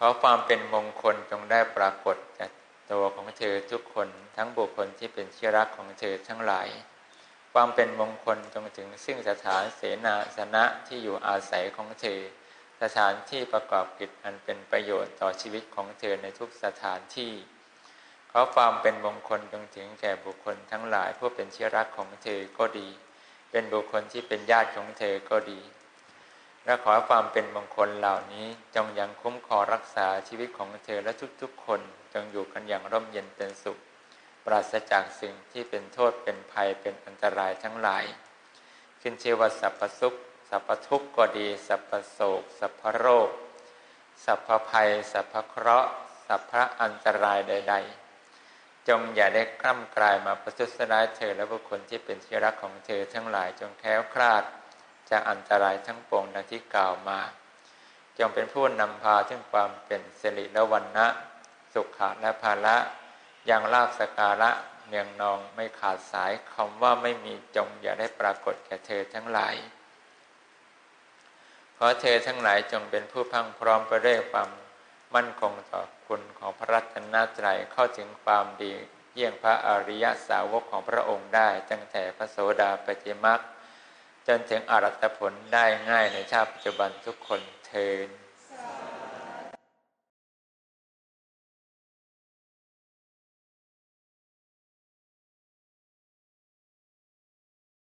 ขอความเป็นมงคลจงได้ปรากฏจากตัวของเธอทุกคนทั้งบุคคลที่เป็นที่รักของเธอทั้งหลาย ความเป็นมงคลจงถึงซึ่งสถานเสนาสนะที่อยู่อาศัยของเธอ สถานที่ประกอบกิจอันเป็นประโยชน์ต่อชีวิตของเธอในทุกสถานที่ ขอความเป็นมงคลจงถึงแก่บุคคลทั้งหลายผู้เป็นที่รักของเธอก็ดี เป็นบุคคลที่เป็นญาติของเธอก็ดี และขอความเป็นมงคลเหล่านี้จงยังคุ้มครองรักษาชีวิตของเธอและทุกๆคนจงอยู่กันอย่างร่มเย็นเป็นสุข ปราศจากสิ่งที่เป็นโทษเป็นภัยเป็นอันตรายทั้งหลาย ขึ้นเชื่อว่าสัพพสุข สัพพทุกข์ก็ดี สัพพโศก สัพพโรค สัพพภัย สัพพเคราะห์ สัพพะอันตรายใด ๆ จงอย่าได้กล้ำกลายมาประทุษร้ายเธอและบุคคลที่เป็นที่รักของเธอทั้งหลายจงแค้วคลาด จากอันตรายทั้งปวงดังที่กล่าวมา จงเป็นผู้นำพาถึงความเป็นสิริและวันนะสุขะและภาระอย่างลาบสการะเนียงนองไม่ขาดสายคำว่าไม่มีจงอย่าได้ปรากฏแก่เธอทั้งหลายขอเธอทั้งหลายจงเป็นผู้พังพร้อมไปด้วยความมั่นคงต่อคุณของพระรัตนตรัยเข้าถึงความดีเยี่ยงพระอริยสาวกของพระองค์ได้ตั้งแต่พระโสดาปฏิมัก จนถึงอรัตผลได้ง่ายในชาติปัจจุบันทุกคนเทิน